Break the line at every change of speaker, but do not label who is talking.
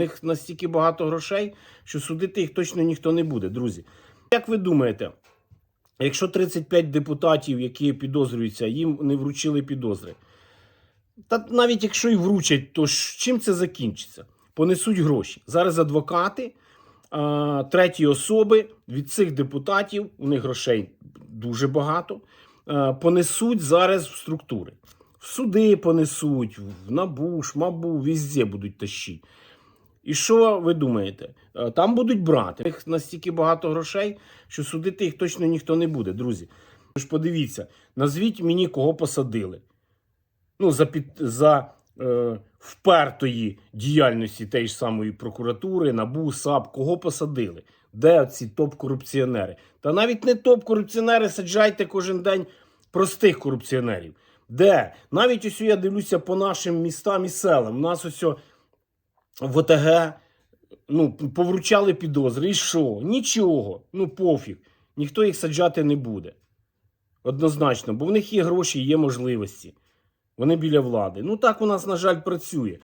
Них настільки багато грошей, що судити їх точно ніхто не буде, друзі. Як ви думаєте, якщо 35 депутатів, які підозрюються, їм не вручили підозри, та навіть якщо і вручать, то чим це закінчиться? Понесуть гроші. Зараз адвокати, треті особи від цих депутатів, у них грошей дуже багато, понесуть зараз в структури. В суди понесуть, в НАБУ, ШМАБУ, везде будуть тащити. І що ви думаєте? Е, Там будуть брати. Них настільки багато грошей, що судити їх точно ніхто не буде, друзі. Ви ж подивіться, назвіть мені, кого посадили. Ну, за, під, за е, впертої діяльності тієї ж самої прокуратури, НАБУ, САП, кого посадили? Де ці топ-корупціонери? Та навіть не топ-корупціонери саджайте кожен день простих корупціонерів. Де? Навіть ось я дивлюся по нашим містам і селам. У нас ось в ОТГ ну, повручали підозри. І що? Нічого. Ну, пофіг. Ніхто їх саджати не буде. Однозначно, бо в них є гроші, є можливості. Вони біля влади. Ну так у нас, на жаль, працює.